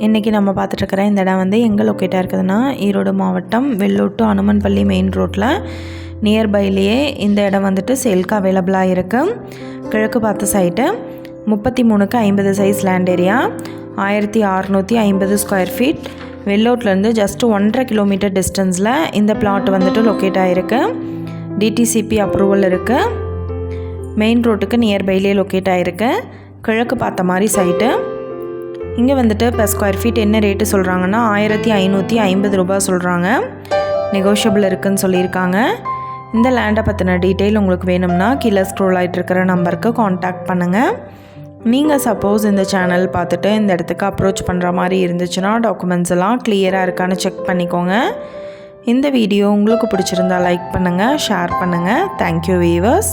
இன்றைக்கி நம்ம பார்த்துட்ருக்கிற இந்த இடம் வந்து எங்கே லொக்கேட்டாக இருக்குதுன்னா ஈரோடு மாவட்டம் வெள்ளூட்டு அனுமன்பள்ளி மெயின் ரோட்டில் நியர்பைலேயே இந்த இடம் வந்துட்டு சேல்க்கு அவைலபிளாக இருக்குது கிழக்கு பார்த்த சைட்டு முப்பத்தி மூணுக்கு ஐம்பது சைஸ் லேண்ட் ஏரியா ஆயிரத்தி அறநூற்றி ஐம்பது ஸ்கொயர் ஃபீட் வெள்ளோட்லேருந்து ஜஸ்ட் ஒன்றரை கிலோமீட்டர் டிஸ்டன்ஸில் இந்த பிளாட் வந்துட்டு லொக்கேட் ஆகிருக்கு டிடிசிபி அப்ரூவல் இருக்குது மெயின் ரோட்டுக்கு நியர்பைலே லொக்கேட் ஆகிருக்கு கிழக்கு பார்த்த மாதிரி சைட்டு இங்கே வந்துட்டு per ஸ்கொயர் ஃபீட் என்ன ரேட்டு சொல்கிறாங்கன்னா ஆயிரத்தி ஐநூற்றி ஐம்பது ரூபா சொல்கிறாங்க நெகோஷியபிள் இருக்குதுன்னு சொல்லியிருக்காங்க. இந்த லேண்டை பற்றின டீட்டெயில் உங்களுக்கு வேணும்னா கீழே ஸ்க்ரோல் ஆகிட்டு இருக்கிற நம்பருக்கு காண்டாக்ட் பண்ணுங்கள் நீங்கள் சப்போஸ் இந்த சேனல் பார்த்துட்டு இந்த இடத்துக்கு அப்ரோச் பண்ணுற மாதிரி இருந்துச்சுன்னா டாக்குமெண்ட்ஸ் எல்லாம் கிளியராக இருக்கான்னு செக் பண்ணிக்கோங்க. இந்த வீடியோ உங்களுக்கு பிடிச்சிருந்தா லைக் பண்ணுங்கள் ஷேர் பண்ணுங்கள் தேங்க்யூ வீவர்ஸ்